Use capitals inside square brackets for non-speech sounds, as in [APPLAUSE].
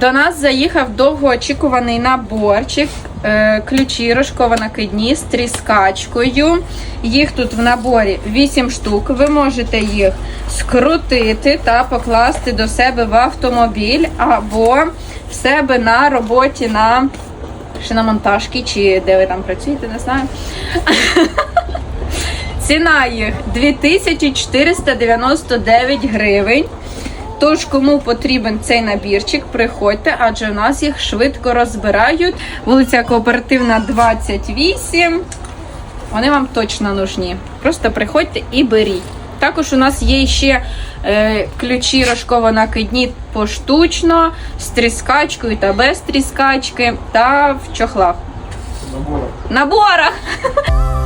До нас заїхав довгоочікуваний наборчик. е, Ключі розково-накидні з тріскачкою. Їх тут в наборі 8 штук. Ви можете їх скрутити та покласти до себе в автомобіль або в себе на роботі на шиномонтажці, чи де ви там працюєте, не знаю. [LAUGHS] Ціна їх 2499 гривень. Тож, кому потрібен цей набірчик, приходьте, адже в нас їх швидко розбирають. Вулиця Кооперативна 28. Вони вам точно нужні. Просто приходьте і беріть. Також у нас є ще е, ключі рожково-накидні поштучно, з тріскачкою та без тріскачки, та в чохлах. Наборах. Наборах! [LAUGHS]